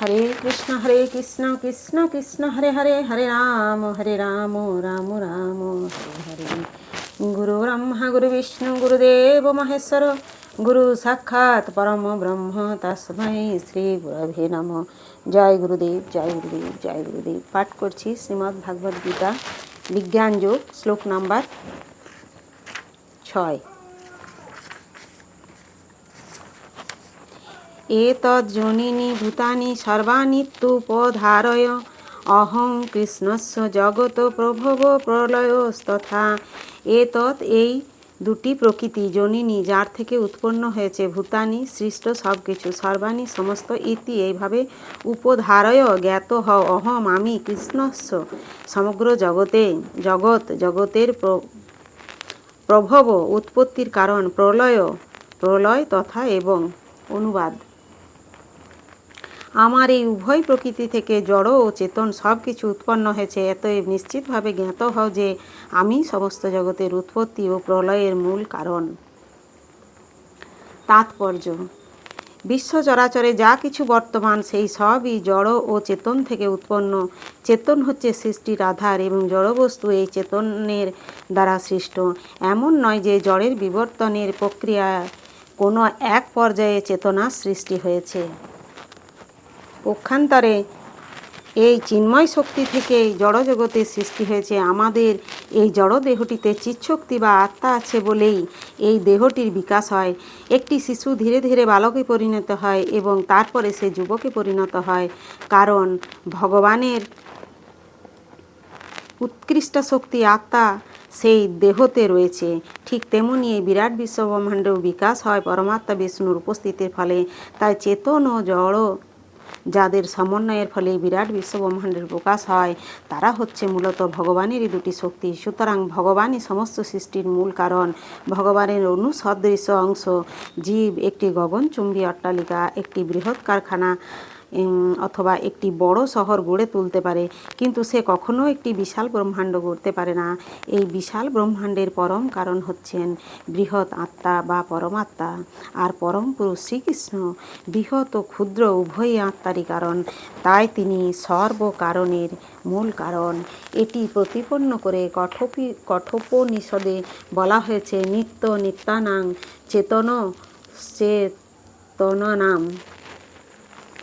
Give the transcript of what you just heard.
হরে কৃষ্ণ হরে কৃষ্ণ কৃষ্ণ কৃষ্ণ হরে হরে হরে রাম হরে রাম রাম রাম হরে হরে গুরু ব্রহ্মা গুরু বিষ্ণু গুরুদেব মহেশ্বর গুরু সাক্ষাৎ পরম ব্রহ্ম তস্মৈ শ্রী গুরভে নম জয় গুরুদেব জয় গুরুদেব জয় গুরুদেব পাঠ করছি শ্রীমদ্ ভাগবত গীতা, বিজ্ঞান যোগ, শ্লোক নাম্বার ছয়। এতজ্জনিনি ভূতানি সর্বানিত্যুপধারয় অহং কৃষ্ণস্য জগত প্রভব প্রলয়স্তথা এতৎ এই দুটি প্রকৃতি জনিনী যার থেকে উৎপন্ন হয়েছে ভূতানি, সৃষ্ট সব কিছু সর্বাণী সমস্ত ইতি এইভাবে উপধারয় জ্ঞাত হও। অহম আমি কৃষ্ণস্য সমগ্র জগতে, জগৎ, জগতের প্রভব, উৎপত্তির কারণ, প্রলয় প্রলয় তথা এবং অনুবাদ। আমার এই উভয় প্রকৃতি থেকে জড় ও চেতন সব কিছু উৎপন্ন হয়েছে। এতএব নিশ্চিতভাবে জ্ঞাত হও যে আমি সমস্ত জগতের উৎপত্তি ও প্রলয়ের মূল কারণ। তাৎপর্য। বিশ্ব চরাচরে যা কিছু বর্তমান, সেই সবই জড় ও চেতন থেকে উৎপন্ন। চেতন হচ্ছে সৃষ্টির আধার এবং জড়বস্তু এই চেতনের দ্বারা সৃষ্ট। এমন নয় যে জড়ের বিবর্তনের প্রক্রিয়া কোনো এক পর্যায়ে চেতনার সৃষ্টি হয়েছে। পক্ষান্তরে এই চিন্ময় শক্তি থেকে জড়জগতের সৃষ্টি হয়েছে। আমাদের এই জড় দেহটিতে চিৎশক্তি বা আত্মা আছে বলেই এই দেহটির বিকাশ হয়। একটি শিশু ধীরে ধীরে বালকে পরিণত হয় এবং তারপরে সে যুবকে পরিণত হয়। কারণ ভগবানের উৎকৃষ্ট শক্তি আত্মা সেই দেহতে রয়েছে। ঠিক তেমনি এই বিরাট বিশ্বব্রহ্মাণ্ডেও বিকাশ হয়। পরমাত্মা বিষ্ণুর উপস্থিতির ফলে। তাই চেতন ও জড় যাদের সমন্বয়ের ফলে বিরাট বিশ্বব্রহ্মাণ্ডের প্রকাশ হয়, তারা হচ্ছে মূলত ভগবানেরই দুটি শক্তি। সুতরাং ভগবানই সমস্ত সৃষ্টির মূল কারণ। ভগবানের অনুসদৃশ্য অংশ। জীব একটি গগনচুম্বী অট্টালিকা, একটি বৃহৎ কারখানা। অথবা একটি বড় শহর গড়ে তুলতে পারে, কিন্তু সে কখনো একটি বিশাল ব্রহ্মাণ্ড গড়তে পারে না। এই বিশাল ব্রহ্মাণ্ডের পরম কারণ হচ্ছেন বৃহৎ আত্মা বা পরমাত্মা, আর পরম পুরুষ শ্রীকৃষ্ণ। বৃহৎ ও ক্ষুদ্র উভয়ই আত্মারই কারণ, তাই তিনি সর্বকারণের মূল কারণ। এটি প্রতিপন্ন করে কঠোপি, কঠোপনিষদে বলা হয়েছে, নিত্য নিত্যানাং চেতন, চেতনানাম।